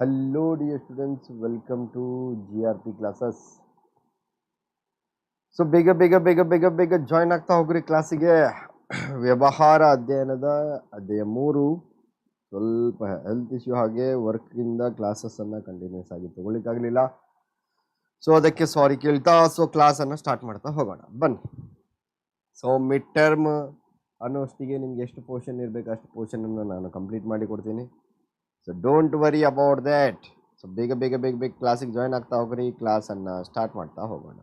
Hello, dear students. Welcome to GRP classes. So ಬೇಗ ಬೇಗ ಬೇಗ ಬೇಗ ಬೇಗ ಜಾಯ್ನ್ ಆಗ್ತಾ ಹೋಗ್ರಿ ಕ್ಲಾಸಿಗೆ. ವ್ಯವಹಾರ ಅಧ್ಯಯನದ ಅಧ್ಯಾಯ ಮೂರು. ಸ್ವಲ್ಪ ಹೆಲ್ತ್ ಇಶ್ಯೂ ಹಾಗೆ ವರ್ಕಿಂದ ಕ್ಲಾಸಸ್ಸನ್ನು ಕಂಟಿನ್ಯೂಸ್ ಆಗಿ ತಗೊಳ್ಳಿಕ್ಕಾಗಲಿಲ್ಲ. ಸೊ ಅದಕ್ಕೆ ಸಾರಿ ಕೇಳ್ತಾ ಸೊ ಕ್ಲಾಸನ್ನು ಸ್ಟಾರ್ಟ್ ಮಾಡ್ತಾ ಹೋಗೋಣ. ಬನ್ನಿ. ಸೊ ಮಿಡ್ ಟರ್ಮ್ ಅನ್ನೋಷ್ಟಿಗೆ ನಿಮ್ಗೆ ಎಷ್ಟು ಪೋರ್ಷನ್ ಇರಬೇಕು ಅಷ್ಟು ಪೋರ್ಷನನ್ನು ನಾನು ಕಂಪ್ಲೀಟ್ ಮಾಡಿ ಕೊಡ್ತೀನಿ. So don't worry about that so ಬೇಗ ಬೇಗ ಬೇಗ ಬೇಗ ಕ್ಲಾಸಿಗೆ ಜಾಯ್ನ್ ಆಗ್ತಾ ಹೋಗ್ರಿ. ಕ್ಲಾಸನ್ನು ಸ್ಟಾರ್ಟ್ ಮಾಡ್ತಾ ಹೋಗೋಣ.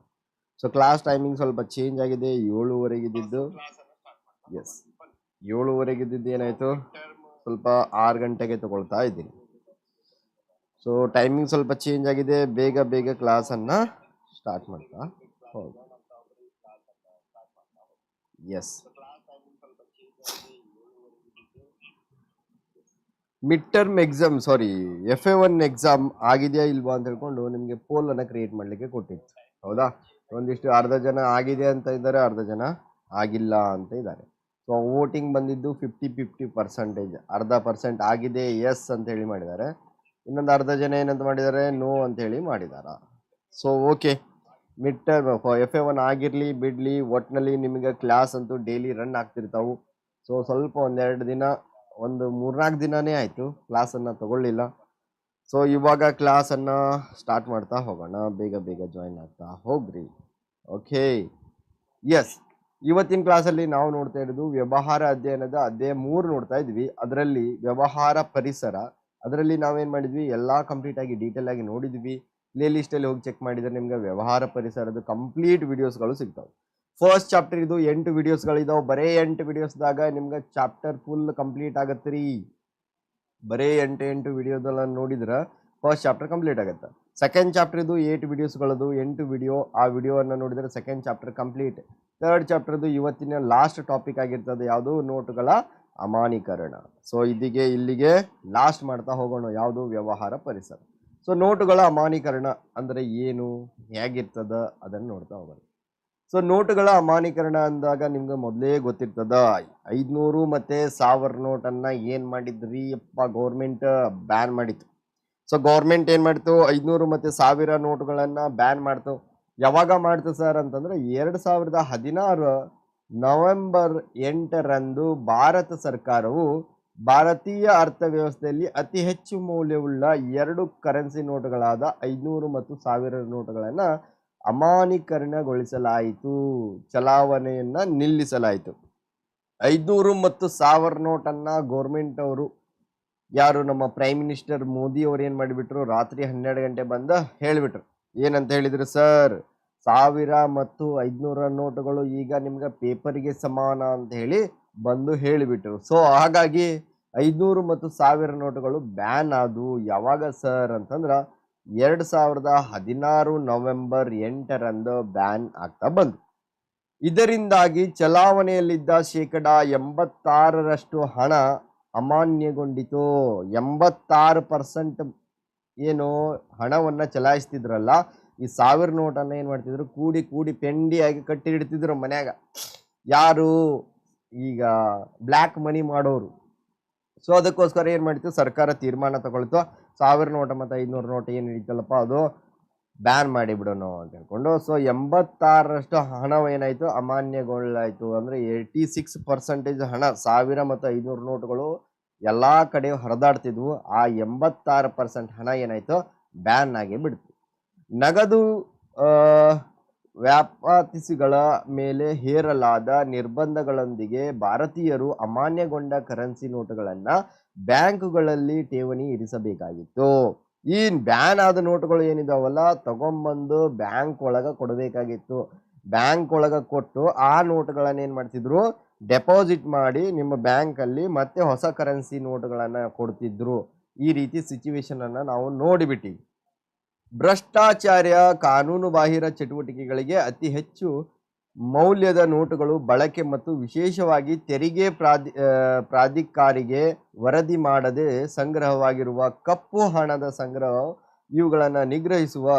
ಸೊ ಕ್ಲಾಸ್ ಟೈಮಿಂಗ್ ಸ್ವಲ್ಪ ಚೇಂಜ್ ಆಗಿದೆ. ಏಳುವರೆಗಿದ್ದು ಎಸ್ ಏಳುವರೆಗಿದ್ದು ಏನಾಯಿತು? ಸ್ವಲ್ಪ ಆರು ಗಂಟೆಗೆ ತಗೊಳ್ತಾ ಇದ್ದೀನಿ. ಸೊ ಟೈಮಿಂಗ್ ಸ್ವಲ್ಪ ಚೇಂಜ್ ಆಗಿದೆ. ಬೇಗ ಬೇಗ ಕ್ಲಾಸನ್ನು ಸ್ಟಾರ್ಟ್ ಮಾಡ್ತಾ ಹೋಗಿ yes mid term exam sorry F A one exam ಆಗಿದೆಯಾ ಇಲ್ವಾ ಅಂತ ಹೇಳ್ಕೊಂಡು ನಿಮಗೆ ಪೋಲನ್ನು ಕ್ರಿಯೇಟ್ ಮಾಡಲಿಕ್ಕೆ ಕೊಟ್ಟಿತ್ತು. ಹೌದಾ? ಒಂದಿಷ್ಟು ಅರ್ಧ ಜನ ಆಗಿದೆ ಅಂತ ಇದ್ದಾರೆ, ಅರ್ಧ ಜನ ಆಗಿಲ್ಲ ಅಂತ ಇದ್ದಾರೆ. ಸೊ ವೋಟಿಂಗ್ ಬಂದಿದ್ದು ಫಿಫ್ಟಿ ಫಿಫ್ಟಿ ಪರ್ಸೆಂಟೇಜ್ ಅರ್ಧ ಪರ್ಸೆಂಟ್ ಆಗಿದೆ ಎಸ್ ಅಂತ ಹೇಳಿ ಮಾಡಿದ್ದಾರೆ. ಇನ್ನೊಂದು ಅರ್ಧ ಜನ ಏನಂತ ಮಾಡಿದ್ದಾರೆ ನೋ ಅಂತ ಹೇಳಿ ಮಾಡಿದಾರ. So okay mid term F A one ಆಗಿರಲಿ, ಬಿಡಲಿ ಒಟ್ಟಿನಲ್ಲಿ ನಿಮಗೆ ಕ್ಲಾಸ್ ಅಂತೂ ಡೈಲಿ ರನ್ ಆಗ್ತಿರ್ತಾವೆ. ಸೊ ಸ್ವಲ್ಪ ಒಂದೆರಡು ದಿನ ಒಂದು ಮೂರ್ನಾಲ್ಕು ದಿನನೇ ಆಯಿತು ಕ್ಲಾಸನ್ನು ತಗೊಳ್ಳಿಲ್ಲ. ಸೊ ಇವಾಗ ಕ್ಲಾಸನ್ನು ಸ್ಟಾರ್ಟ್ ಮಾಡ್ತಾ ಹೋಗೋಣ. ಬೇಗ ಬೇಗ ಜಾಯಿನ್ ಆಗ್ತಾ ಹೋಗ್ರಿ. ಓಕೆ ಎಸ್ ಇವತ್ತಿನ ಕ್ಲಾಸಲ್ಲಿ ನಾವು ನೋಡ್ತಾ ಇರೋದು ವ್ಯವಹಾರ ಅಧ್ಯಯನದ ಅಧ್ಯಾಯ ಮೂರು ನೋಡ್ತಾ ಇದ್ವಿ. ಅದರಲ್ಲಿ ವ್ಯವಹಾರ ಪರಿಸರ, ಅದರಲ್ಲಿ ನಾವೇನು ಮಾಡಿದ್ವಿ? ಎಲ್ಲ ಕಂಪ್ಲೀಟಾಗಿ ಡೀಟೇಲ್ ಆಗಿ ನೋಡಿದ್ವಿ. ಪ್ಲೇ ಲಿಸ್ಟಲ್ಲಿ ಹೋಗಿ ಚೆಕ್ ಮಾಡಿದರೆ ನಿಮಗೆ ವ್ಯವಹಾರ ಪರಿಸರದ ಕಂಪ್ಲೀಟ್ ವಿಡಿಯೋಸ್ಗಳು ಸಿಗ್ತಾವೆ. ಫಸ್ಟ್ ಚಾಪ್ಟರ್ ಇದು ಎಂಟು ವಿಡಿಯೋಸ್ಗಳಿದಾವೆ ಬರೇ ಎಂಟು ವಿಡಿಯೋಸ್ದಾಗ ನಿಮ್ಗೆ ಚಾಪ್ಟರ್ ಫುಲ್ ಕಂಪ್ಲೀಟ್ ಆಗತ್ತೆ ರೀ ಬರೇ ಎಂಟು ಎಂಟು ವಿಡಿಯೋದೆಲ್ಲ ನೋಡಿದ್ರೆ ಫಸ್ಟ್ ಚಾಪ್ಟರ್ ಕಂಪ್ಲೀಟ್ ಆಗುತ್ತೆ. ಸೆಕೆಂಡ್ ಚಾಪ್ಟರ್ ಇದು ಏಟ್ ವಿಡಿಯೋಸ್ಗಳದು ಎಂಟು ವಿಡಿಯೋ ಆ ವಿಡಿಯೋವನ್ನು ನೋಡಿದರೆ ಸೆಕೆಂಡ್ ಚಾಪ್ಟರ್ ಕಂಪ್ಲೀಟ್ ಥರ್ಡ್ ಚಾಪ್ಟರ್ದು ಇವತ್ತಿನ ಲಾಸ್ಟ್ ಟಾಪಿಕ್ ಆಗಿರ್ತದೆ, ಯಾವುದು? ನೋಟುಗಳ ಅಮಾನೀಕರಣ. ಸೊ ಇದಿಗೆ, ಇಲ್ಲಿಗೆ ಲಾಸ್ಟ್ ಮಾಡ್ತಾ ಹೋಗೋಣ, ಯಾವುದು? ವ್ಯವಹಾರ ಪರಿಸರ. ಸೊ ನೋಟುಗಳ ಅಮಾನೀಕರಣ ಅಂದರೆ ಏನು? ಹೇಗಿರ್ತದ? ಅದನ್ನು ನೋಡ್ತಾ ಹೋಗೋಣ. ಸೊ ನೋಟುಗಳ ಅಮಾನೀಕರಣ ಅಂದಾಗ ನಿಮ್ಗೆ ಮೊದಲೇ ಗೊತ್ತಿರ್ತದ, ಐದುನೂರು ಮತ್ತೆ ಸಾವಿರ ನೋಟನ್ನು ಏನ್ ಮಾಡಿದ್ರಿ? ಅಪ್ಪ ಗೌರ್ಮೆಂಟ್ ಬ್ಯಾನ್ ಮಾಡಿತ್ತು. ಸೊ ಗೌರ್ಮೆಂಟ್ ಏನ್ ಮಾಡ್ತು? ಐದುನೂರು ಮತ್ತೆ ಸಾವಿರ ನೋಟುಗಳನ್ನ ಬ್ಯಾನ್ ಮಾಡ್ತು. ಯಾವಾಗ ಮಾಡ್ತು ಸರ್ ಅಂತಂದ್ರೆ, ಎರಡು ಸಾವಿರದ ಹದಿನಾರು ನವೆಂಬರ್ ಎಂಟರಂದು ಭಾರತ ಸರ್ಕಾರವು ಭಾರತೀಯ ಅರ್ಥವ್ಯವಸ್ಥೆಯಲ್ಲಿ ಅತಿ ಹೆಚ್ಚು ಮೌಲ್ಯವುಳ್ಳ ಎರಡು ಕರೆನ್ಸಿ ನೋಟುಗಳಾದ ಐದುನೂರು ಮತ್ತು ಸಾವಿರ ನೋಟುಗಳನ್ನ ಅಮಾನೀಕರಣಗೊಳಿಸಲಾಯಿತು. ಚಲಾವಣೆಯನ್ನು ನಿಲ್ಲಿಸಲಾಯಿತು. ಐದುನೂರು ಮತ್ತು ಸಾವಿರ ನೋಟನ್ನು ಗೌರ್ಮೆಂಟ್ ಅವರು, ಯಾರು ನಮ್ಮ ಪ್ರೈಮ್ ಮಿನಿಸ್ಟರ್ ಮೋದಿ ಅವ್ರು ಏನು ಮಾಡಿಬಿಟ್ರು? ರಾತ್ರಿ ಹನ್ನೆರಡು ಗಂಟೆ ಬಂದ ಹೇಳಿಬಿಟ್ರು. ಏನಂತ ಹೇಳಿದರು? ಸರ್, ಸಾವಿರ ಮತ್ತು ಐದುನೂರ ನೋಟುಗಳು ಈಗ ನಿಮ್ಗೆ ಪೇಪರ್ಗೆ ಸಮಾನ ಅಂತ ಹೇಳಿ ಬಂದು ಹೇಳಿಬಿಟ್ರು. ಸೊ ಹಾಗಾಗಿ ಐದುನೂರು ಮತ್ತು ಸಾವಿರ ನೋಟುಗಳು ಬ್ಯಾನ್ ಆದವು. ಯಾವಾಗ ಸರ್? ಅಂತಂದ್ರ ಎರಡ್ ಸಾವಿರದ ಹದಿನಾರು ನವೆಂಬರ್ ಎಂಟರಂದು ಬ್ಯಾನ್ ಆಗ್ತಾ ಬಂತು ಇದರಿಂದಾಗಿ ಚಲಾವಣೆಯಲ್ಲಿದ್ದ ಶೇಕಡ ಎಂಬತ್ತಾರರಷ್ಟು ಹಣ ಅಮಾನ್ಯಗೊಂಡಿತು. ಎಂಬತ್ತಾರು ಪರ್ಸೆಂಟ್ ಏನು ಹಣವನ್ನ ಚಲಾಯಿಸ್ತಿದ್ರಲ್ಲ, ಈ ಸಾವಿರ ನೋಟನ್ನ ಏನು ಮಾಡ್ತಿದ್ರು? ಕೂಡಿ ಕೂಡಿ ಪೆಂಡಿಯಾಗಿ ಕಟ್ಟಿ ಇಡ್ತಿದ್ರು ಮನ್ಯಾಗ. ಯಾರು ಈಗ ಬ್ಲ್ಯಾಕ್ ಮನಿ ಮಾಡೋರು. ಸೊ ಅದಕ್ಕೋಸ್ಕರ ಏನು ಮಾಡ್ತು ಸರ್ಕಾರ ತೀರ್ಮಾನ ತಗೊಳ್ತು. ಸಾವಿರ ನೋಟ ಮತ್ತು ಐದುನೂರು ನೋಟ್ ಏನು ಹಿಡಿತಲ್ಲಪ್ಪ, ಅದು ಬ್ಯಾನ್ ಮಾಡಿಬಿಡೋಣ ಅಂತ ಹೇಳ್ಕೊಂಡು ಸೊ ಎಂಬತ್ತಾರರಷ್ಟು ಹಣ ಅಮಾನ್ಯಗೊಳ್ಳಾಯಿತು. ಅಂದರೆ ಏಯ್ಟಿ ಸಿಕ್ಸ್ ಪರ್ಸೆಂಟೇಜ್ ಹಣ, ಸಾವಿರ ಮತ್ತು ಐದುನೂರು ನೋಟುಗಳು ಎಲ್ಲ ಕಡೆ ಹರಿದಾಡ್ತಿದ್ವು. ಆ ಎಂಬತ್ತಾರು ಪರ್ಸೆಂಟ್ ಹಣ ಏನಾಯಿತು ಬ್ಯಾನ್ ಆಗಿ ಬಿಡ್ತು. ನಗದು ವ್ಯಾಪಾತಿಸಿಗಳ ಮೇಲೆ ಹೇರಲಾದ ನಿರ್ಬಂಧಗಳೊಂದಿಗೆ ಭಾರತೀಯರು ಅಮಾನ್ಯಗೊಂಡ ಕರೆನ್ಸಿ ನೋಟುಗಳನ್ನ ಬ್ಯಾಂಕುಗಳಲ್ಲಿ ಠೇವಣಿ ಇರಿಸಬೇಕಾಗಿತ್ತು. ಈ ಬ್ಯಾನ್ ಆದ ನೋಟುಗಳು ಏನಿದಾವಲ್ಲ, ತಗೊಂಬಂದು ಬ್ಯಾಂಕ್ ಒಳಗ ಕೊಡಬೇಕಾಗಿತ್ತು. ಬ್ಯಾಂಕ್ ಒಳಗ ಕೊಟ್ಟು ಆ ನೋಟುಗಳನ್ನು ಏನು ಮಾಡ್ತಿದ್ರು? ಡೆಪಾಸಿಟ್ ಮಾಡಿ ನಿಮ್ಮ ಬ್ಯಾಂಕ್ ಅಲ್ಲಿ ಮತ್ತೆ ಹೊಸ ಕರೆನ್ಸಿ ನೋಟುಗಳನ್ನು ಕೊಡ್ತಿದ್ರು. ಈ ರೀತಿ ಸಿಚುವೇಶನ್ ಅನ್ನ ನಾವು ನೋಡಿಬಿಟ್ಟಿವಿ. ಭ್ರಷ್ಟಾಚಾರ ಕಾನೂನು ಬಾಹಿರ ಚಟುವಟಿಕೆಗಳಿಗೆ ಅತಿ ಹೆಚ್ಚು ಮೌಲ್ಯದ ನೋಟುಗಳು ಬಳಕೆ ಮತ್ತು ವಿಶೇಷವಾಗಿ ತೆರಿಗೆ ಪ್ರಾಧಿ ಪ್ರಾಧಿಕಾರಿಗೆ ವರದಿ ಮಾಡದೆ ಸಂಗ್ರಹವಾಗಿರುವ ಕಪ್ಪು ಹಣದ ಸಂಗ್ರಹ ಇವುಗಳನ್ನು ನಿಗ್ರಹಿಸುವ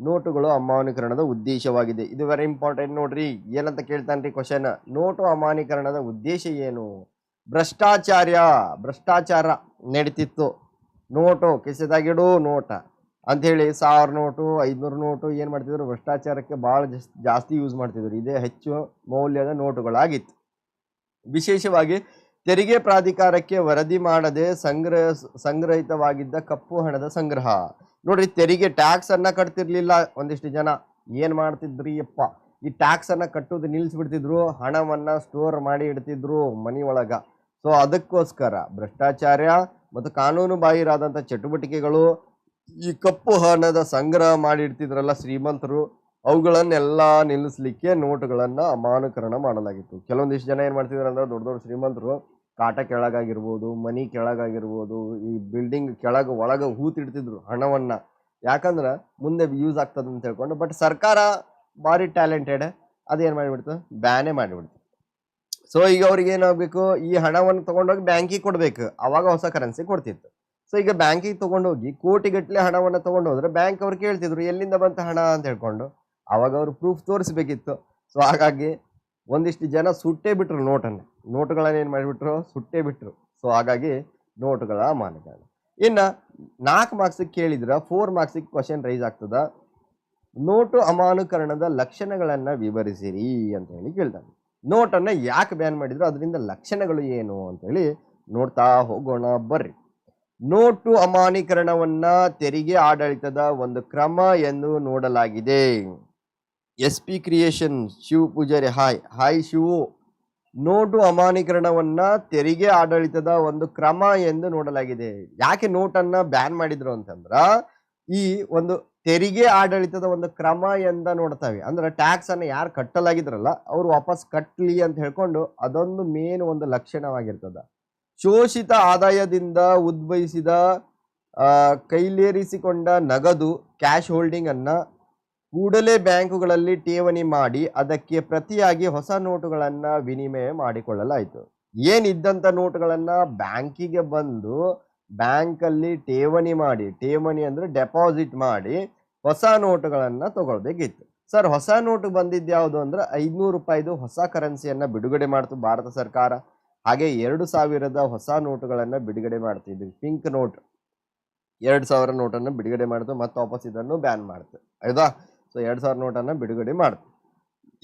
ನೋಟುಗಳು ಅಮಾನ್ಯೀಕರಣದ ಉದ್ದೇಶವಾಗಿದೆ. ಇದು ವೆರಿ ಇಂಪಾರ್ಟೆಂಟ್ ನೋಡ್ರಿ. ಏನಂತ ಕೇಳ್ತಾನ್ರಿ ಕ್ವಶನ್ ನೋಟು ಅಮಾನ್ಯೀಕರಣದ ಉದ್ದೇಶ ಏನು? ಭ್ರಷ್ಟಾಚಾರ್ಯ ಭ್ರಷ್ಟಾಚಾರ ನಡೀತಿತ್ತು. ನೋಟು, ಕೆಸದಾಗಿಡೋ ನೋಟ. ಅಂಥೇಳಿ ಸಾವಿರ ನೋಟು, ಐದುನೂರು ನೋಟು ಏನು ಮಾಡ್ತಿದ್ರು? ಭ್ರಷ್ಟಾಚಾರಕ್ಕೆ ಭಾಳ ಜಾಸ್ತಿ ಯೂಸ್ ಮಾಡ್ತಿದ್ರು. ಇದೇ ಹೆಚ್ಚು ಮೌಲ್ಯದ ನೋಟುಗಳಾಗಿತ್ತು. ವಿಶೇಷವಾಗಿ ತೆರಿಗೆ ಪ್ರಾಧಿಕಾರಕ್ಕೆ ವರದಿ ಮಾಡದೆ ಸಂಗ್ರಹ, ಸಂಗ್ರಹಿತವಾಗಿದ್ದ ಕಪ್ಪು ಹಣದ ಸಂಗ್ರಹ. ನೋಡ್ರಿ, ತೆರಿಗೆ ಟ್ಯಾಕ್ಸ್ ಅನ್ನ ಕಟ್ತಿರ್ಲಿಲ್ಲ ಒಂದಿಷ್ಟು ಜನ. ಏನು ಮಾಡ್ತಿದ್ರಿ ಅಪ್ಪ ಈ ಟ್ಯಾಕ್ಸ್ ಅನ್ನ ಕಟ್ಟೋದು ನಿಲ್ಲಿಸ್ಬಿಡ್ತಿದ್ರು ಹಣವನ್ನ ಸ್ಟೋರ್ ಮಾಡಿ ಇಡ್ತಿದ್ರು ಮನಿ ಒಳಗ ಸೊ ಅದಕ್ಕೋಸ್ಕರ ಭ್ರಷ್ಟಾಚಾರ ಮತ್ತು ಕಾನೂನು ಬಾಹಿರಾದಂಥ ಚಟುವಟಿಕೆಗಳು ಈ ಕಪ್ಪು ಹಣದ ಸಂಗ್ರಹ ಮಾಡಿಡ್ತಿದ್ರಲ್ಲ ಶ್ರೀಮಂತರು, ಅವುಗಳನ್ನೆಲ್ಲ ನಿಲ್ಲಿಸ್ಲಿಕ್ಕೆ ನೋಟುಗಳನ್ನ ಅಮಾನುಕರಣ ಮಾಡಲಾಗಿತ್ತು. ಕೆಲವೊಂದಿಷ್ಟು ಜನ ಏನು ಮಾಡ್ತಿದ್ರು ಅಂದ್ರೆ ದೊಡ್ಡ ದೊಡ್ಡ ಶ್ರೀಮಂತರು, ಕಾಟ ಕೆಳಗಾಗಿರ್ಬೋದು, ಮನಿ ಕೆಳಗಾಗಿರ್ಬೋದು, ಈ ಬಿಲ್ಡಿಂಗ್ ಕೆಳಗೆ ಒಳಗೆ ಹೂತಿಡ್ತಿದ್ರು ಹಣವನ್ನ. ಯಾಕಂದ್ರೆ ಮುಂದೆ ಯೂಸ್ ಆಗ್ತದೆ ಅಂತ ಹೇಳ್ಕೊಂಡು ಬಟ್ ಸರ್ಕಾರ ಭಾರಿ ಟ್ಯಾಲೆಂಟೆಡ್ ಅದೇನ್ ಮಾಡಿಬಿಡ್ತು? ಬ್ಯಾನೇ ಮಾಡಿಬಿಡ್ತು. ಸೊ ಈಗ ಅವ್ರಿಗೆ ಏನಾಗಬೇಕು ಈ ಹಣವನ್ನು ತೊಗೊಂಡೋಗಿ ಬ್ಯಾಂಕಿಗೆ ಕೊಡ್ಬೇಕು. ಅವಾಗ ಹೊಸ ಕರೆನ್ಸಿ ಕೊಡ್ತಿತ್ತು. ಸೊ ಈಗ ಬ್ಯಾಂಕಿಗೆ ತಗೊಂಡೋಗಿ ಕೋಟಿಗಟ್ಟಲೆ ಹಣವನ್ನು ತಗೊಂಡು ಹೋದ್ರೆ ಬ್ಯಾಂಕ್ ಅವ್ರು ಕೇಳ್ತಿದ್ರು, ಎಲ್ಲಿಂದ ಬಂತ ಹಣ? ಅಂತ ಹೇಳ್ಕೊಂಡು ಅವಾಗ ಅವರು ಪ್ರೂಫ್ ತೋರಿಸ್ಬೇಕಿತ್ತು. ಸೊ ಹಾಗಾಗಿ ಒಂದಿಷ್ಟು ಜನ ಸುಟ್ಟೇ ಬಿಟ್ರು ನೋಟನ್ನು. ನೋಟುಗಳನ್ನು ಏನು ಮಾಡಿಬಿಟ್ರು? ಸುಟ್ಟೇ ಬಿಟ್ರು. ಸೊ ಹಾಗಾಗಿ ನೋಟುಗಳ ಮಾನದಂಡ ಇನ್ನು ನಾಲ್ಕು ಮಾರ್ಕ್ಸಿಗೆ ಕೇಳಿದ್ರೆ ಫೋರ್ ಮಾರ್ಕ್ಸಿಗೆ ಕ್ವಶನ್ ರೈಸ್ ಆಗ್ತದ. ನೋಟು ಅಮಾನುಕರಣದ ಲಕ್ಷಣಗಳನ್ನ ವಿವರಿಸಿರಿ ಅಂತ ಹೇಳಿ ಕೇಳ್ತಾನೆ ನೋಟನ್ನ ಯಾಕೆ ಬ್ಯಾನ್ ಮಾಡಿದ್ರು? ಅದರಿಂದ ಲಕ್ಷಣಗಳು ಏನು ಅಂತ ಹೇಳಿ ನೋಡ್ತಾ ಹೋಗೋಣ ಬರ್ರಿ. ನೋಟು ಅಮಾನೀಕರಣವನ್ನ ತೆರಿಗೆ ಆಡಳಿತದ ಒಂದು ಕ್ರಮ ಎಂದು ನೋಡಲಾಗಿದೆ. S P creation Shiva Pujari, hi hi Shivu. Note ಅಮಾನೀಕರಣವನ್ನ ತೆರಿಗೆ ಆಡಳಿತದ ಒಂದು ಕ್ರಮ ಎಂದು ನೋಡಲಾಗಿದೆ. ಯಾಕೆ ನೋಟನ್ನ ಬ್ಯಾನ್ ಮಾಡಿದ್ರು ಅಂತಂದ್ರ, ಈ ಒಂದು ತೆರಿಗೆ ಆಡಳಿತದ ಒಂದು ಕ್ರಮ ಎಂದ ನೋಡ್ತಾವೆ. ಅಂದ್ರೆ ಟ್ಯಾಕ್ಸ್ ಅನ್ನ ಯಾರು ಕಟ್ಟಲಾಗಿದ್ರಲ್ಲ, ಅವ್ರು ವಾಪಸ್ ಕಟ್ಟಲಿ ಅಂತ ಹೇಳ್ಕೊಂಡು ಅದೊಂದು ಮೇನ್ ಒಂದು ಲಕ್ಷಣವಾಗಿರ್ತದ. ಶೋಷಿತ ಆದಾಯದಿಂದ ಉದ್ಭವಿಸಿದ ಕೈಲೇರಿಸಿಕೊಂಡ ನಗದು ಕ್ಯಾಶ್ ಹೋಲ್ಡಿಂಗ್ ಅನ್ನ ಕೂಡಲೇ ಬ್ಯಾಂಕುಗಳಲ್ಲಿ ಠೇವಣಿ ಮಾಡಿ ಅದಕ್ಕೆ ಪ್ರತಿಯಾಗಿ ಹೊಸ ನೋಟುಗಳನ್ನು ವಿನಿಮಯ ಮಾಡಿಕೊಳ್ಳಲಾಯಿತು. ಏನಿದ್ದಂಥ ನೋಟುಗಳನ್ನು ಬ್ಯಾಂಕಿಗೆ ಬಂದು ಬ್ಯಾಂಕಲ್ಲಿ ಠೇವಣಿ ಮಾಡಿ, ಠೇವಣಿ ಅಂದ್ರೆ ಡೆಪಾಸಿಟ್ ಮಾಡಿ ಹೊಸ ನೋಟುಗಳನ್ನು ತಗೊಳ್ಬೇಕಿತ್ತು. ಸರ್, ಹೊಸ ನೋಟು ಬಂದಿದ್ದು ಯಾವುದು ಅಂದ್ರೆ ಐದುನೂರು ರೂಪಾಯಿದು ಹೊಸ ಕರೆನ್ಸಿಯನ್ನು ಬಿಡುಗಡೆ ಮಾಡ್ತು ಭಾರತ ಸರ್ಕಾರ. ಹಾಗೆ ಎರಡು ಸಾವಿರದ ಹೊಸ ನೋಟುಗಳನ್ನು ಬಿಡುಗಡೆ ಮಾಡ್ತಿದ್ವಿ. ಪಿಂಕ್ ನೋಟ್ ಎರಡು ಸಾವಿರ ನೋಟನ್ನು ಬಿಡುಗಡೆ ಮಾಡ್ತು ಮತ್ತೆ ವಾಪಸ್ ಇದನ್ನು ಬ್ಯಾನ್ ಮಾಡ್ತು. ಆಯ್ತಾ? ಸೊ ಎರಡು ಸಾವಿರ ನೋಟನ್ನು ಬಿಡುಗಡೆ ಮಾಡ್ತು.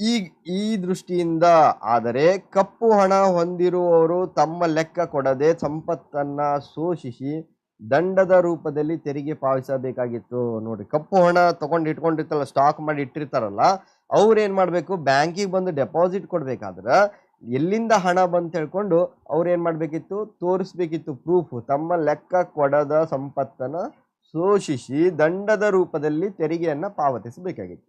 ಈ ಈ ದೃಷ್ಟಿಯಿಂದ ಆದರೆ ಕಪ್ಪು ಹಣ ಹೊಂದಿರುವವರು ತಮ್ಮ ಲೆಕ್ಕ ಕೊಡದೆ ಸಂಪತ್ತನ್ನು ಶೋಷಿಸಿ ದಂಡದ ರೂಪದಲ್ಲಿ ತೆರಿಗೆ ಪಾವತಿಸಬೇಕಾಗಿತ್ತು. ನೋಡಿ, ಕಪ್ಪು ಹಣ ತಗೊಂಡು ಇಟ್ಕೊಂಡಿರ್ತಲ್ಲ ಸ್ಟಾಕ್ ಮಾಡಿ ಇಟ್ಟಿರ್ತಾರಲ್ಲ, ಅವ್ರು ಏನು ಮಾಡಬೇಕು? ಬ್ಯಾಂಕಿಗೆ ಬಂದು ಡೆಪಾಸಿಟ್ ಕೊಡ್ಬೇಕಾದ್ರೆ ಎಲ್ಲಿಂದ ಹಣ ಬಂತ ಹೇಳ್ಕೊಂಡು ಅವ್ರು ಏನ್ ಮಾಡ್ಬೇಕಿತ್ತು? ತೋರಿಸ್ಬೇಕಿತ್ತು ಪ್ರೂಫ್ ತಮ್ಮ ಲೆಕ್ಕ ಕೊಡದ ಸಂಪತ್ತನ್ನು ಶೋಷಿಸಿ ದಂಡದ ರೂಪದಲ್ಲಿ ತೆರಿಗೆಯನ್ನ ಪಾವತಿಸಬೇಕಾಗಿತ್ತು.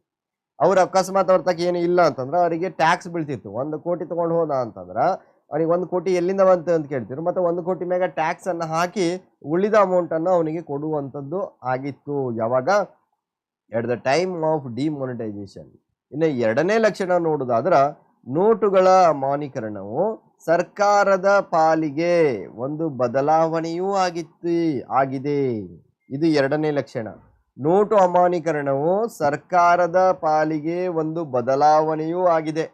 ಅವ್ರ ಅಕಸ್ಮಾತ್ ಅವ್ರ ತಕ್ಕ ಏನು ಇಲ್ಲ ಅಂತಂದ್ರೆ ಅವರಿಗೆ ಟ್ಯಾಕ್ಸ್ ಬೀಳ್ತಿತ್ತು. ಒಂದು ಕೋಟಿ ತಗೊಂಡು ಹೋದ ಅಂತಂದ್ರೆ ಅವ್ರಿಗೆ ಒಂದು ಕೋಟಿ ಎಲ್ಲಿಂದ ಬಂತು ಅಂತ ಕೇಳ್ತಿದ್ರು. ಮತ್ತೆ ಒಂದು ಕೋಟಿ ಮ್ಯಾಗ ಟ್ಯಾಕ್ಸ್ ಅನ್ನ ಹಾಕಿ ಉಳಿದ ಅಮೌಂಟ್ ಅನ್ನ ಅವನಿಗೆ ಕೊಡುವಂಥದ್ದು ಆಗಿತ್ತು. ಯಾವಾಗ? At the time of demonetisation ಇನ್ನು ಎರಡನೇ ಲಕ್ಷಣ ನೋಡುದಾದ್ರ ನೋಟುಗಳ ಅಮಾನೀಕರಣವು ಸರ್ಕಾರದ ಪಾಲಿಗೆ ಒಂದು ಬದಲಾವಣೆಯೂ ಆಗಿತ್ತು, ಆಗಿದೆ. ಇದು ಎರಡನೇ ಲಕ್ಷಣ. ನೋಟು ಅಮಾನೀಕರಣವು ಸರ್ಕಾರದ ಪಾಲಿಗೆ ಒಂದು ಬದಲಾವಣೆಯೂ ಆಗಿದೆ.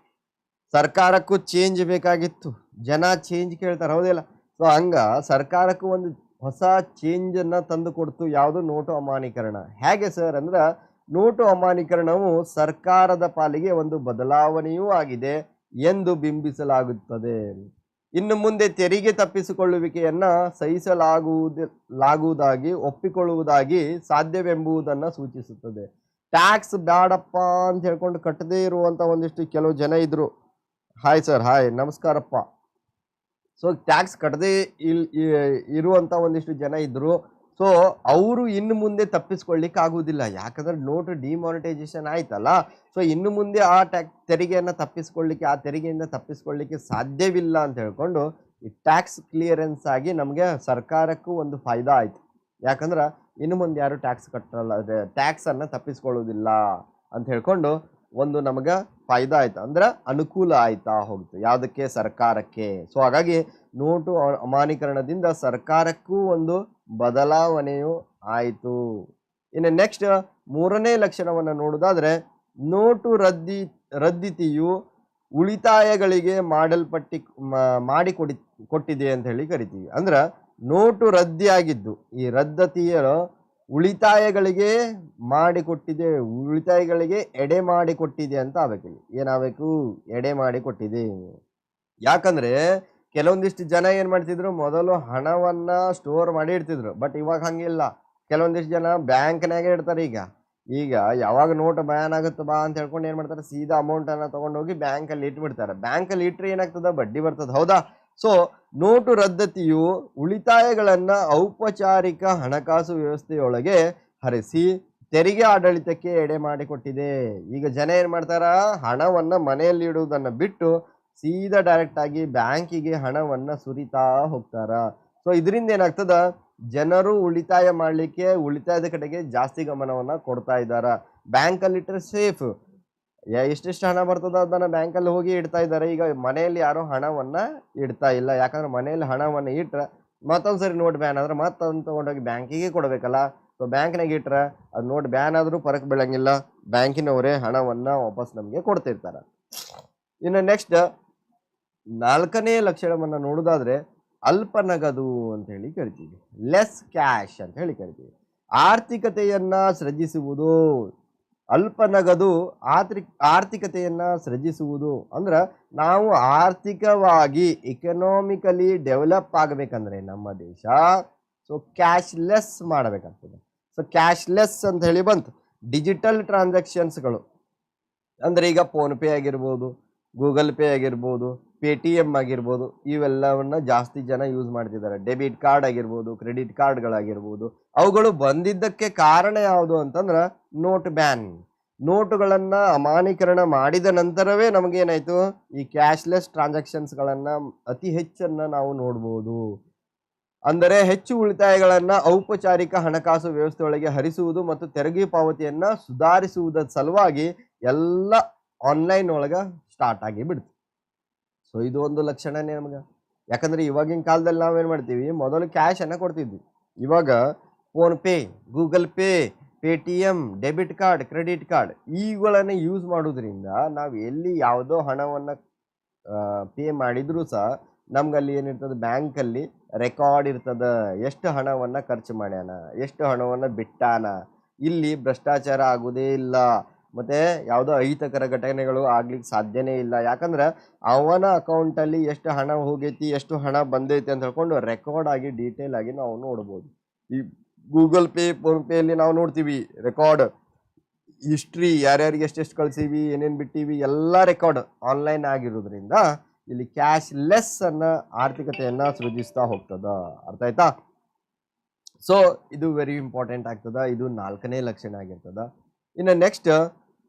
ಸರ್ಕಾರಕ್ಕೂ ಚೇಂಜ್ ಬೇಕಾಗಿತ್ತು. ಜನ ಚೇಂಜ್ ಕೇಳ್ತಾರೆ, ಹೌದಿಲ್ಲ? ಸೊ ಹಂಗ ಸರ್ಕಾರಕ್ಕೂ ಒಂದು ಹೊಸ ಚೇಂಜನ್ನು ತಂದು ಕೊಡ್ತು, ಯಾವುದು ನೋಟು ಅಮಾನೀಕರಣ. ಹೇಗೆ ಸರ್ ಅಂದ್ರ ನೋಟು ಅಮಾನೀಕರಣವು ಸರ್ಕಾರದ ಪಾಲಿಗೆ ಒಂದು ಬದಲಾವಣೆಯೂ ಆಗಿದೆ ಎಂದು ಬಿಂಬಿಸಲಾಗುತ್ತದೆ. ಇನ್ನು ಮುಂದೆ ತೆರಿಗೆ ತಪ್ಪಿಸಿಕೊಳ್ಳುವಿಕೆಯನ್ನ ಸಹಿಸಲಾಗುವುದ, ಲಾಗುವುದಾಗಿ, ಒಪ್ಪಿಕೊಳ್ಳುವುದಾಗಿ ಸಾಧ್ಯವೆಂಬುದನ್ನು ಸೂಚಿಸುತ್ತದೆ. ಟ್ಯಾಕ್ಸ್ ಬ್ಯಾಡಪ್ಪ ಅಂತ ಹೇಳ್ಕೊಂಡು ಕಟ್ಟದೇ ಇರುವಂತ ಒಂದಿಷ್ಟು ಕೆಲವು ಜನ ಇದ್ದರು ಹಾಯ್ ಸರ್, ಹಾಯ್, ನಮಸ್ಕಾರಪ್ಪ. ಸೊ ಟ್ಯಾಕ್ಸ್ ಕಟ್ಟದೇ ಇಲ್ ಇರುವಂಥ ಒಂದಿಷ್ಟು ಜನ ಇದ್ರು. ಸೊ ಅವರು ಇನ್ನು ಮುಂದೆ ತಪ್ಪಿಸ್ಕೊಳ್ಳಿಕ್ಕೆ ಆಗುವುದಿಲ್ಲ. ಯಾಕಂದ್ರೆ ನೋಟು ಡಿಮಾನಿಟೈಸೇಷನ್ ಆಯ್ತಲ್ಲ? ಸೊ ಇನ್ನು ಮುಂದೆ ಆ ಟ್ಯಾಕ್ ತೆರಿಗೆಯನ್ನು ತಪ್ಪಿಸ್ಕೊಳ್ಳಿಕ್ಕೆ, ಆ ತೆರಿಗೆಯಿಂದ ತಪ್ಪಿಸ್ಕೊಳ್ಳಿಕ್ಕೆ ಸಾಧ್ಯವಿಲ್ಲ ಅಂತ ಹೇಳ್ಕೊಂಡು ಈ ಟ್ಯಾಕ್ಸ್ ಕ್ಲಿಯರೆನ್ಸ್ ಆಗಿ ನಮಗೆ ಸರ್ಕಾರಕ್ಕೂ ಒಂದು ಫಾಯ್ದಾ ಆಯ್ತು. ಯಾಕಂದ್ರೆ ಇನ್ನು ಮುಂದೆ ಯಾರು ಟ್ಯಾಕ್ಸ್ ಕಟ್ಟಲ್ಲ ಟ್ಯಾಕ್ಸ್ ಅನ್ನ ತಪ್ಪಿಸ್ಕೊಳ್ಳೋದಿಲ್ಲ ಅಂತ ಹೇಳ್ಕೊಂಡು ಒಂದು ನಮಗೆ ಫಾಯ್ದಾ ಆಯ್ತು. ಅಂದ್ರೆ ಅನುಕೂಲ ಆಯ್ತಾ ಹೋಗ್ತು ಯಾವುದಕ್ಕೆ? ಸರ್ಕಾರಕ್ಕೆ. ಸೊ ಹಾಗಾಗಿ ನೋಟು ಅಮಾನೀಕರಣದಿಂದ ಸರ್ಕಾರಕ್ಕೂ ಒಂದು ಬದಲಾವಣೆಯು ಆಯಿತು. ಇನ್ನು ನೆಕ್ಸ್ಟ್ ಮೂರನೇ ಲಕ್ಷಣವನ್ನು ನೋಡೋದಾದರೆ ನೋಟು ರದ್ದಿ, ರದ್ದಿತಿಯು ಉಳಿತಾಯಗಳಿಗೆ ಮಾಡಲ್ಪಟ್ಟಿ ಮಾಡಿಕೊಡಿ, ಕೊಟ್ಟಿದೆ ಅಂತ ಹೇಳಿ ಕರಿತೀವಿ. ಅಂದ್ರೆ ನೋಟು ರದ್ದಿಯಾಗಿದ್ದು ಈ ರದ್ದತಿಯು ಉಳಿತಾಯಗಳಿಗೆ ಮಾಡಿಕೊಟ್ಟಿದೆ, ಉಳಿತಾಯಗಳಿಗೆ ಎಡೆ ಮಾಡಿಕೊಟ್ಟಿದೆ ಅಂತ ಆಗಬೇಕಿಲ್ಲ ಏನಾಗಬೇಕು ಎಡೆ ಮಾಡಿಕೊಟ್ಟಿದೆ. ಯಾಕಂದರೆ ಕೆಲವೊಂದಿಷ್ಟು ಜನ ಏನು ಮಾಡ್ತಿದ್ರು? ಮೊದಲು ಹಣವನ್ನು ಸ್ಟೋರ್ ಮಾಡಿ ಇಡ್ತಿದ್ರು. ಬಟ್ ಇವಾಗ ಹಂಗಿಲ್ಲ. ಕೆಲವೊಂದಿಷ್ಟು ಜನ ಬ್ಯಾಂಕ್ನಾಗೆ ಇಡ್ತಾರೆ ಈಗ. ಈಗ ಯಾವಾಗ ನೋಟ್ ಬ್ಯಾನ್ ಆಗುತ್ತೆ ಬಾ ಅಂತ ಹೇಳ್ಕೊಂಡು ಏನು ಮಾಡ್ತಾರೆ? ಸೀದಾ ಅಮೌಂಟನ್ನು ತೊಗೊಂಡೋಗಿ ಬ್ಯಾಂಕಲ್ಲಿ ಇಟ್ಬಿಡ್ತಾರೆ. ಬ್ಯಾಂಕಲ್ಲಿ ಇಟ್ಟರೆ ಏನಾಗ್ತದೆ? ಬಡ್ಡಿ ಬರ್ತದೆ. ಹೌದಾ? ಸೊ ನೋಟು ರದ್ದತಿಯು ಉಳಿತಾಯಗಳನ್ನು ಔಪಚಾರಿಕ ಹಣಕಾಸು ವ್ಯವಸ್ಥೆಯೊಳಗೆ ಹರಿಸಿ ತೆರಿಗೆ ಆಡಳಿತಕ್ಕೆ ಎಡೆ ಮಾಡಿಕೊಟ್ಟಿದೆ. ಈಗ ಜನ ಏನು ಮಾಡ್ತಾರ? ಹಣವನ್ನು ಮನೆಯಲ್ಲಿ ಇಡುವುದನ್ನು ಬಿಟ್ಟು ಸೀದಾ ಡೈರೆಕ್ಟಾಗಿ ಬ್ಯಾಂಕಿಗೆ ಹಣವನ್ನು ಸುರಿತಾ ಹೋಗ್ತಾರ? ಸೊ ಇದರಿಂದ ಏನಾಗ್ತದ? ಜನರು ಉಳಿತಾಯ ಮಾಡಲಿಕ್ಕೆ ಉಳಿತಾಯದ ಕಡೆಗೆ ಜಾಸ್ತಿ ಗಮನವನ್ನು ಕೊಡ್ತಾ ಇದ್ದಾರೆ? ಬ್ಯಾಂಕಲ್ಲಿಟ್ಟರೆ ಸೇಫ್ ಎಷ್ಟೆಷ್ಟು ಹಣ ಬರ್ತದ ಅದನ್ನ ಬ್ಯಾಂಕ್ ಅಲ್ಲಿ ಹೋಗಿ ಇಡ್ತಾ ಇದ್ದಾರೆ. ಈಗ ಮನೆಯಲ್ಲಿ ಯಾರು ಹಣವನ್ನ ಇಡ್ತಾ ಇಲ್ಲ. ಯಾಕಂದ್ರೆ ಮನೆಯಲ್ಲಿ ಹಣವನ್ನ ಇಟ್ರ ಮತ್ತೊಂದ್ಸರಿ ನೋಟ್ ಬ್ಯಾನ್ ಆದ್ರೆ ಮತ್ತೊಂದು ತಗೊಂಡೋಗಿ ಬ್ಯಾಂಕಿಗೆ ಕೊಡ್ಬೇಕಲ್ಲ. ಸೊ ಬ್ಯಾಂಕ್ನಾಗ ಇಟ್ರ ಅದು ನೋಟ್ ಬ್ಯಾನ್ ಆದ್ರೂ ಪರಕ್ ಬೀಳಂಗಿಲ್ಲ. ಬ್ಯಾಂಕಿನವರೇ ಹಣವನ್ನ ವಾಪಸ್ ನಮಗೆ ಕೊಡ್ತಿರ್ತಾರ. ಇನ್ನು ನೆಕ್ಸ್ಟ್ ನಾಲ್ಕನೇ ಲಕ್ಷಣವನ್ನ ನೋಡುದಾದ್ರೆ ಅಲ್ಪ ನಗದು ಅಂತ ಹೇಳಿ ಕರಿತೀವಿ. ಲೆಸ್ ಕ್ಯಾಶ್ ಅಂತ ಹೇಳಿ ಕರಿತೀವಿ. ಆರ್ಥಿಕತೆಯನ್ನ ಸೃಜಿಸುವುದು. ಅಲ್ಪ ನಗದು ಆರ್ಥಿಕ ಆರ್ಥಿಕತೆಯನ್ನು ಸೃಜಿಸುವುದು. ಅಂದ್ರೆ ನಾವು ಆರ್ಥಿಕವಾಗಿ ಇಕನಾಮಿಕಲಿ ಡೆವಲಪ್ ಆಗಬೇಕಂದ್ರೆ ನಮ್ಮ ದೇಶ ಸೊ ಕ್ಯಾಶ್ಲೆಸ್ ಮಾಡಬೇಕಾಗ್ತದೆ. ಸೊ ಕ್ಯಾಶ್ಲೆಸ್ ಅಂತ ಹೇಳಿ ಬಂತು. ಡಿಜಿಟಲ್ ಟ್ರಾನ್ಸಾಕ್ಷನ್ಸ್ಗಳು ಅಂದ್ರೆ ಈಗ ಫೋನ್ ಪೇ ಆಗಿರ್ಬೋದು ಗೂಗಲ್ ಪೇ ಆಗಿರ್ಬೋದು ಪೇ ಟಿ ಎಂ ಆಗಿರ್ಬೋದು, ಇವೆಲ್ಲವನ್ನ ಜಾಸ್ತಿ ಜನ ಯೂಸ್ ಮಾಡ್ತಿದ್ದಾರೆ. ಡೆಬಿಟ್ ಕಾರ್ಡ್ ಆಗಿರ್ಬೋದು ಕ್ರೆಡಿಟ್ ಕಾರ್ಡ್ಗಳಾಗಿರ್ಬೋದು ಅವುಗಳು ಬಂದಿದ್ದಕ್ಕೆ ಕಾರಣ ಯಾವುದು ಅಂತಂದ್ರೆ ನೋಟ್ ಬ್ಯಾನ್ ನೋಟುಗಳನ್ನ ಅಮಾನೀಕರಣ ಮಾಡಿದ ನಂತರವೇ ನಮಗೇನಾಯ್ತು ಈ ಕ್ಯಾಶ್ಲೆಸ್ ಟ್ರಾನ್ಸಾಕ್ಷನ್ಸ್ಗಳನ್ನ ಅತಿ ಹೆಚ್ಚನ್ನ ನಾವು ನೋಡ್ಬೋದು. ಅಂದರೆ ಹೆಚ್ಚು ಉಳಿತಾಯಗಳನ್ನು ಔಪಚಾರಿಕ ಹಣಕಾಸು ವ್ಯವಸ್ಥೆಯೊಳಗೆ ಹರಿಸುವುದು ಮತ್ತು ತೆರಿಗೆ ಪಾವತಿಯನ್ನ ಸುಧಾರಿಸುವುದರ ಸಲುವಾಗಿ ಎಲ್ಲ ಆನ್ಲೈನ್ ಒಳಗ ಸ್ಟಾರ್ಟ್ ಆಗಿ ಬಿಡ್ತು ಸೊ ಇದು ಒಂದು ಲಕ್ಷಣನೇ ನಮ್ಗೆ. ಯಾಕಂದ್ರೆ ಇವಾಗಿನ ಕಾಲದಲ್ಲಿ ನಾವೇನು ಮಾಡ್ತೀವಿ? ಮೊದಲು ಕ್ಯಾಶ್ ಅನ್ನ ಕೊಡ್ತಿದ್ವಿ. ಇವಾಗ PhonePe Google Pay Paytm debit card credit card ಇವುಗಳನ್ನು ಯೂಸ್ ಮಾಡೋದ್ರಿಂದ ನಾವು ಎಲ್ಲಿ ಯಾವುದೋ ಹಣವನ್ನ ಪೇ ಮಾಡಿದ್ರು ಸಹ ನಮ್ಗಲ್ಲಿ ಏನಿರ್ತದೆ? ಬ್ಯಾಂಕಲ್ಲಿ ರೆಕಾರ್ಡ್ ಇರ್ತದ ಎಷ್ಟು ಹಣವನ್ನ ಖರ್ಚು ಮಾಡ್ಯಾನ, ಎಷ್ಟು ಹಣವನ್ನ ಬಿಟ್ಟಾನ. ಇಲ್ಲಿ ಭ್ರಷ್ಟಾಚಾರ ಆಗೋದೇ ಇಲ್ಲ. ಮತ್ತೆ ಯಾವುದೋ ಅಹಿತಕರ ಘಟನೆಗಳು ಆಗ್ಲಿಕ್ಕೆ ಸಾಧ್ಯನೇ ಇಲ್ಲ. ಯಾಕಂದ್ರೆ ಅವನ ಅಕೌಂಟಲ್ಲಿ ಎಷ್ಟು ಹಣ ಹೋಗೈತಿ, ಎಷ್ಟು ಹಣ ಬಂದೈತಿ ಅಂತ ಹೇಳ್ಕೊಂಡು ರೆಕಾರ್ಡ್ ಆಗಿ ಡೀಟೇಲ್ ಆಗಿ ನಾವು ನೋಡ್ಬೋದು. ಈ ಗೂಗಲ್ ಪೇ, ಫೋನ್ ಪೇಯಲ್ಲಿ ನಾವು ನೋಡ್ತೀವಿ ರೆಕಾರ್ಡ್. ಹಿಸ್ಟ್ರಿ, ಯಾರ್ಯಾರಿಗೆ ಎಷ್ಟೆಷ್ಟು ಕಳಿಸೀವಿ, ಏನೇನು ಬಿಟ್ಟಿವಿ, ಎಲ್ಲ ರೆಕಾರ್ಡ್ ಆನ್ಲೈನ್ ಆಗಿರೋದ್ರಿಂದ ಇಲ್ಲಿ ಕ್ಯಾಶ್ ಲೆಸ್ ಅನ್ನ ಆರ್ಥಿಕತೆಯನ್ನು ಸೃಜಿಸ್ತಾ ಹೋಗ್ತದ. ಅರ್ಥ ಆಯ್ತಾ? ಸೊ ಇದು ವೆರಿ ಇಂಪಾರ್ಟೆಂಟ್ ಆಗ್ತದ. ಇದು ನಾಲ್ಕನೇ ಲಕ್ಷಣ ಆಗಿರ್ತದ. ಇನ್ನು ನೆಕ್ಸ್ಟ್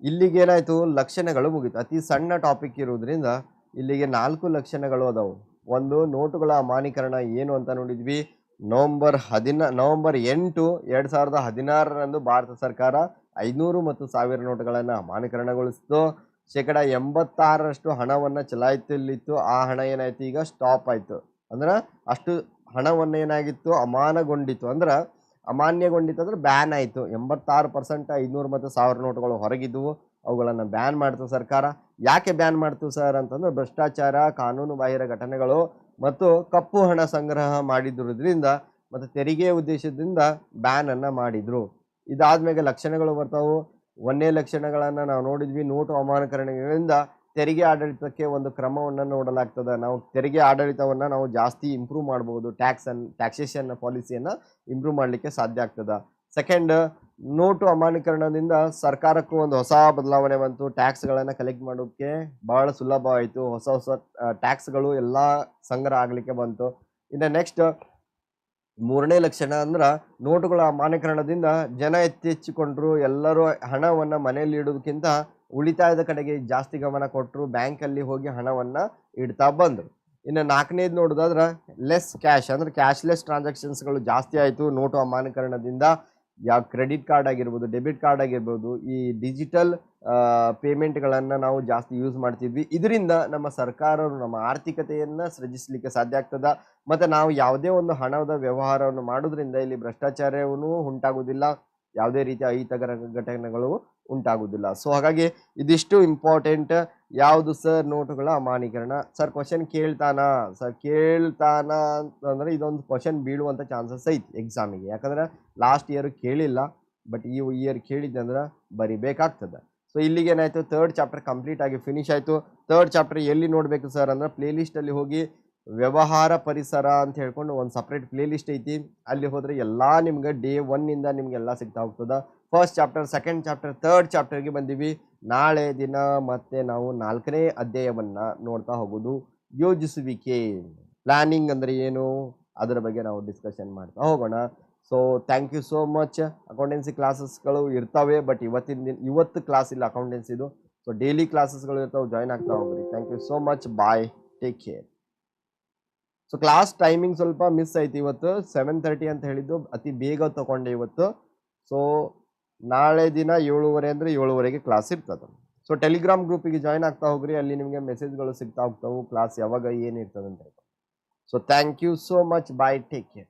ಇಲ್ಲಿಗೆ ಏನಾಯ್ತು ಲಕ್ಷಣಗಳು ಮುಗೀತು. ಅತಿ ಸಣ್ಣ ಟಾಪಿಕ್ ಇರೋದ್ರಿಂದ ಇಲ್ಲಿಗೆ ನಾಲ್ಕು ಲಕ್ಷಣಗಳು ಅದಾವು. ಒಂದು, ನೋಟುಗಳ ಅಮಾನೀಕರಣ ಏನು ಅಂತ ನೋಡಿದ್ವಿ. ನವಂಬರ್ ಹದಿನ, ನವಂಬರ್ ಎಂಟು ಎರಡು ಸಾವಿರದ ಹದಿನಾರರಂದು ಭಾರತ ಸರ್ಕಾರ ಐನೂರು ಮತ್ತು ಸಾವಿರ ನೋಟುಗಳನ್ನು ಅಮಾನೀಕರಣಗೊಳಿಸಿತು ಶೇಕಡ ಎಂಬತ್ತಾರರಷ್ಟು ಹಣವನ್ನು ಚಲಾಯಿತಲ್ಲಿತ್ತು ಆ ಹಣ ಏನಾಯಿತು? ಈಗ ಸ್ಟಾಪ್ ಆಯಿತು. ಅಂದ್ರೆ ಅಷ್ಟು ಹಣವನ್ನು ಏನಾಗಿತ್ತು? ಅಮಾನಗೊಂಡಿತ್ತು. ಅಂದ್ರೆ ಅಮಾನ್ಯಗೊಂಡಿತ್ತು ಅಂದ್ರೆ ಬ್ಯಾನ್ ಆಯಿತು. ಎಂಬತ್ತಾರು ಪರ್ಸೆಂಟ್ ಐದುನೂರು ಮತ್ತು ಸಾವಿರ ನೋಟುಗಳು ಹೊರಗಿದ್ವು. ಅವುಗಳನ್ನು ಬ್ಯಾನ್ ಮಾಡ್ತು ಸರ್ಕಾರ. ಯಾಕೆ ಬ್ಯಾನ್ ಮಾಡ್ತು ಸರ್ ಅಂತಂದ್ರೆ ಭ್ರಷ್ಟಾಚಾರ, ಕಾನೂನು ಬಾಹಿರ ಘಟನೆಗಳು ಮತ್ತು ಕಪ್ಪು ಹಣ ಸಂಗ್ರಹ ಮಾಡಿದ್ರದ್ರಿಂದ ಮತ್ತು ತೆರಿಗೆ ಉದ್ದೇಶದಿಂದ ಬ್ಯಾನನ್ನು ಮಾಡಿದರು. ಇದಾದ ಮೇಲೆ ಲಕ್ಷಣಗಳು ಬರ್ತಾವು. ಒಂದೇ ಲಕ್ಷಣಗಳನ್ನು ನಾವು ನೋಡಿದ್ವಿ. ನೋಟು ಅಮಾನೀಕರಣಗಳಿಂದ ತೆರಿಗೆ ಆಡಳಿತಕ್ಕೆ ಒಂದು ಕ್ರಮವನ್ನು ನೋಡಲಾಗ್ತದೆ. ನಾವು ತೆರಿಗೆ ಆಡಳಿತವನ್ನು ನಾವು ಜಾಸ್ತಿ ಇಂಪ್ರೂವ್ ಮಾಡ್ಬೋದು. ಟ್ಯಾಕ್ಸ್ ಅನ್ ಟ್ಯಾಕ್ಸೇಷನ್ ಪಾಲಿಸಿಯನ್ನು ಇಂಪ್ರೂವ್ ಮಾಡಲಿಕ್ಕೆ ಸಾಧ್ಯ ಆಗ್ತದೆ. ಸೆಕೆಂಡ್ ನೋಟು ಅಮಾನ್ಯೀಕರಣದಿಂದ ಸರ್ಕಾರಕ್ಕೂ ಒಂದು ಹೊಸ ಬದಲಾವಣೆ ಬಂತು. ಟ್ಯಾಕ್ಸ್ಗಳನ್ನು ಕಲೆಕ್ಟ್ ಮಾಡೋಕ್ಕೆ ಬಹಳ ಸುಲಭ ಆಯಿತು. ಹೊಸ ಹೊಸ ಟ್ಯಾಕ್ಸ್ಗಳು ಎಲ್ಲ ಸಂಗ್ರಹ ಆಗಲಿಕ್ಕೆ ಬಂತು. ಇನ್ನು ನೆಕ್ಸ್ಟ್ ಮೂರನೇ ಲಕ್ಷಣ ಅಂದ್ರೆ ನೋಟುಗಳ ಅಮಾನ್ಯೀಕರಣದಿಂದ ಜನ ಎತ್ತೆಚ್ಚಿಕೊಂಡ್ರು ಎಲ್ಲರೂ ಹಣವನ್ನು ಮನೆಯಲ್ಲಿ ಇಡೋದಕ್ಕಿಂತ ಉಳಿತಾಯದ ಕಡೆಗೆ ಜಾಸ್ತಿ ಗಮನ ಕೊಟ್ಟರು ಬ್ಯಾಂಕಲ್ಲಿ ಹೋಗಿ ಹಣವನ್ನ ಇಡ್ತಾ ಬಂದರು. ಇನ್ನು ನಾಲ್ಕನೇದು ನೋಡೋದಾದ್ರೆ ಲೆಸ್ ಕ್ಯಾಶ್ ಅಂದ್ರೆ ಕ್ಯಾಶ್ಲೆಸ್ ಟ್ರಾನ್ಸಾಕ್ಷನ್ಸ್ಗಳು ಜಾಸ್ತಿ ಆಯಿತು. ನೋಟು ಅಮಾನೀಕರಣದಿಂದ ಯಾವ ಕ್ರೆಡಿಟ್ ಕಾರ್ಡ್ ಆಗಿರ್ಬೋದು ಡೆಬಿಟ್ ಕಾರ್ಡ್ ಆಗಿರ್ಬೋದು, ಈ ಡಿಜಿಟಲ್ ಪೇಮೆಂಟ್ಗಳನ್ನು ನಾವು ಜಾಸ್ತಿ ಯೂಸ್ ಮಾಡ್ತಿದ್ವಿ. ಇದರಿಂದ ನಮ್ಮ ಸರ್ಕಾರವು ನಮ್ಮ ಆರ್ಥಿಕತೆಯನ್ನು ಸೃಜಿಸಲಿಕ್ಕೆ ಸಾಧ್ಯ ಆಗ್ತದ. ಮತ್ತು ನಾವು ಯಾವುದೇ ಒಂದು ಹಣದ ವ್ಯವಹಾರವನ್ನು ಮಾಡೋದ್ರಿಂದ ಇಲ್ಲಿ ಭ್ರಷ್ಟಾಚಾರವೂ ಉಂಟಾಗುವುದಿಲ್ಲ ಯಾವುದೇ ರೀತಿಯ ಅಹಿತಕರ ಘಟನೆಗಳು ಉಂಟಾಗುವುದಿಲ್ಲ. ಸೊ ಹಾಗಾಗಿ ಇದಿಷ್ಟು ಇಂಪಾರ್ಟೆಂಟ್ ಯಾವುದು ಸರ್ ನೋಟುಗಳ ಅಮಾನೀಕರಣ ಸರ್ ಕ್ವಶನ್ ಕೇಳ್ತಾನ? ಸರ್ ಕೇಳ್ತಾನ ಅಂತಂದ್ರೆ ಇದೊಂದು ಕ್ವಶನ್ ಬೀಳುವಂಥ ಚಾನ್ಸಸ್ ಐತಿ ಎಕ್ಸಾಮಿಗೆ ಯಾಕಂದ್ರೆ ಲಾಸ್ಟ್ ಇಯರ್ ಕೇಳಿಲ್ಲ ಬಟ್ ಈ ಇಯರ್ ಕೇಳಿದ್ದಂದ್ರೆ ಬರಿಬೇಕಾಗ್ತದೆ. ಸೊ ಇಲ್ಲಿಗೆ ಏನಾಯಿತು? ಥರ್ಡ್ ಚಾಪ್ಟರ್ ಕಂಪ್ಲೀಟ್ ಆಗಿ ಫಿನಿಶ್ ಆಯಿತು. ಥರ್ಡ್ ಚಾಪ್ಟರ್ ಎಲ್ಲಿ ನೋಡಬೇಕು ಸರ್ ಅಂದ್ರೆ ಪ್ಲೇ ಅಲ್ಲಿ ಹೋಗಿ ವ್ಯವಹಾರ ಪರಿಸರ ಅಂತ ಹೇಳ್ಕೊಂಡು ಒಂದು ಸಪ್ರೇಟ್ ಪ್ಲೇ ಲಿಸ್ಟ್ ಐತಿ. ಅಲ್ಲಿ ಹೋದರೆ ಎಲ್ಲ ನಿಮ್ಗೆ ಡೇ ಒನ್ನಿಂದ ನಿಮಗೆಲ್ಲ ಸಿಗ್ತಾ ಹೋಗ್ತದ. First chapter second chapter third ಚಾಪ್ಟರ್ಗೆ ಬಂದೀವಿ. ನಾಳೆ ದಿನ ಮತ್ತೆ ನಾವು ನಾಲ್ಕನೇ ಅಧ್ಯಾಯವನ್ನ ನೋಡ್ತಾ ಹೋಗೋದು. ಯೋಜಿಸುವಿಕೆ. ಪ್ಲಾನಿಂಗ್ ಅಂದ್ರೆ ಏನು? ಅದರ ಬಗ್ಗೆ ನಾವು ಡಿಸ್ಕಷನ್ ಮಾಡ್ತಾ ಹೋಗೋಣ. So thank you so much accountancy ಕ್ಲಾಸಸ್ಗಳು ಇರ್ತವೆ ಬಟ್ ಇವತ್ತಿನ ದಿನ, ಇವತ್ತು ಕ್ಲಾಸ್ ಇಲ್ಲ ಅಕೌಂಟೆನ್ಸಿದು ಸೊ ಡೈಲಿ ಕ್ಲಾಸಸ್ಗಳು ಇರ್ತಾವೆ ಜಾಯ್ನ್ ಆಗ್ತಾ ಹೋಗ್ರಿ. Thank you so much bye take care so class timing ಸ್ವಲ್ಪ ಮಿಸ್ ಆಯ್ತು ಇವತ್ತು. ಸೆವೆನ್ ತರ್ಟಿ ಅಂತ ಹೇಳಿದ್ದು, ಅತಿ ಬೇಗ ತಗೊಂಡೆ ಇವತ್ತು. ಸೊ ನಾಳೆ ದಿನ ಏಳುವರೆ ಅಂದರೆ ಏಳುವರೆಗೆ ಕ್ಲಾಸ್ ಇರ್ತದೆ. ಸೊ ಟೆಲಿಗ್ರಾಮ್ ಗ್ರೂಪಿಗೆ ಜಾಯ್ನ್ ಆಗ್ತಾ ಹೋಗ್ರಿ, ಅಲ್ಲಿ ನಿಮಗೆ ಮೆಸೇಜ್ಗಳು ಸಿಗ್ತಾ ಹೋಗ್ತಾವು ಕ್ಲಾಸ್ ಯಾವಾಗ ಏನಿರ್ತದೆ ಅಂತ so thank you so much bye take care